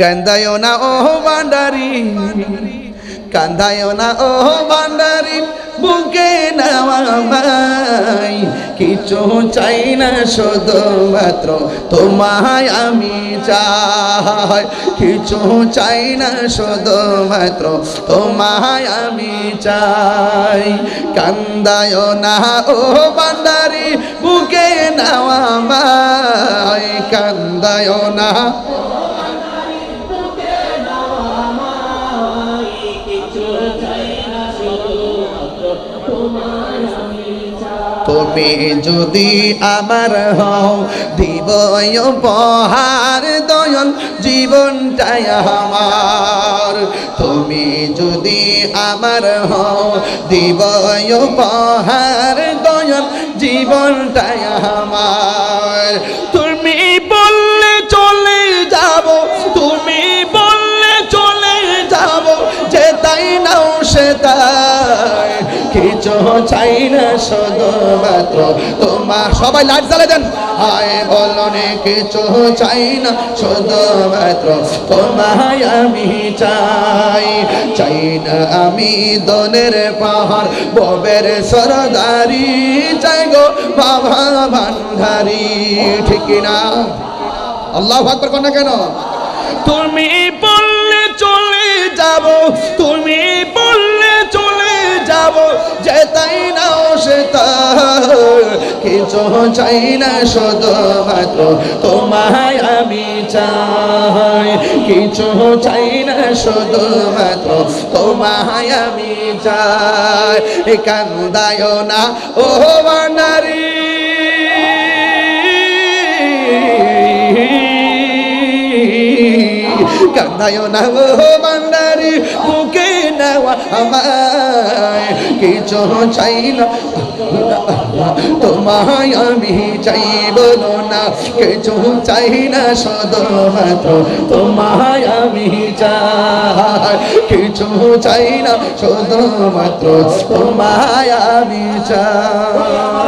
কান্দায় না ও বান্ডারি কান্দায় না ও বান্ডারি বুকে নামাই কিছু চাই না, শুধুমাত্র তোমায় আমি চাই। কিছু চাই না, শুধুমাত্র তোমায় আমি চাই। কান্দায় না ও বান্ডারি বুকে নামাই কান্দায় না তুমি যদি আমার হও, দিব উপহার দয়ন জীবনটাই আমার। তুমি যদি আমার হও, দিব উপহার দয়ন জীবনটাই আমার। তুমি বললে চলে যাব, তুমি বললে চলে যাব যে তাই নাও সে তাই কিছু চাই না শুধুমাত্র তোমার। সবাই লাইট জ্বালে দেন। হায় বলনে কিছু চাই না শুধুমাত্র তোমায় আমি চাই। চাই না আমি দনের পাহাড়, ববের সরদারি। চাই গো বাবা ভান্ডারি। ঠিক না? আল্লাহ ভাগ করবেন না কেন? না সে কিছু চাই না শুধুমাত্র তোমায় আমি চাই। কিছু চাই না শুধুমাত্র তোমায় আমি চাই। কান্দায় না, ও নারী কান্দায় না, ও বান্দারি বুকে নেওয়া আমায়। কিছু চাই না তোমায় আমি চাইব না কিছু চাই না শুধুমাত্র তোমায় আমি চাই কিছু চাই না শুধুমাত্র তোমায় আমি চাই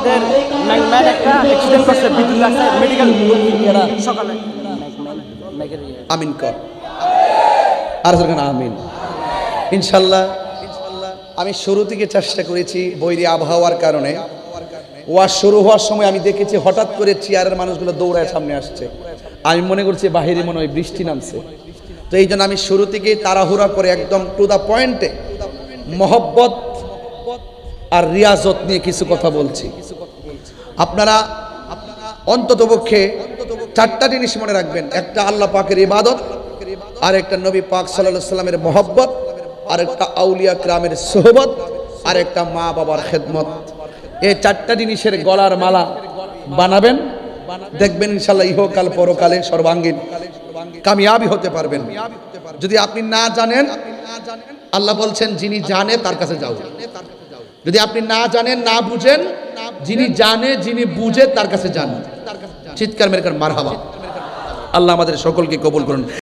আমাদের ম্যান একটা অ্যাক্সিডেন্ট করছে বিদ্যুৎ মেডিকেল আমিন কর আর আমিন। ইনশাল্লাহ আমি শুরু থেকে চেষ্টা করেছি বৈরী আবহাওয়ার কারণে। ওয়াজ শুরু হওয়ার সময় আমি দেখেছি হঠাৎ করে চেয়ারের মানুষগুলো দৌড়ায় সামনে আসছে। আমি মনে করছি বাহিরে মনে হয় বৃষ্টি নামছে। তো এই জন্য আমি শুরু থেকে তাড়াহুড়া করে একদম টু দ্য পয়েন্টে মহব্বত আর রিয়াজত নিয়ে কিছু কথা বলছি। আপনারা অন্ততপক্ষে চারটা জিনিস মনে রাখবেন। একটা আল্লাহ পাকের ইবাদত, আর একটা নবী পাক সাল্লামের মহব্বত, আর একটা আউলিয়া গ্রামের সোহবত, আর একটা মা বাবার খেদমত। এই চারটা জিনিসের গলার মালা বানাবেন। দেখবেন ইনশাল্লাহ ইহকাল পরকালে সর্বাঙ্গীন, কামিয়াবি হতে পারবেন। যদি আপনি না জানেন, আল্লাহ বলছেন, যিনি জানে, তার কাছে যাও। যদি আপনি না জানেন না বুঝেন যিনি জানে যিনি বুঝে তার কাছে যান। চিৎকার মেরে মার হাবা আল্লাহ আমাদের সকলকে কবুল করুন।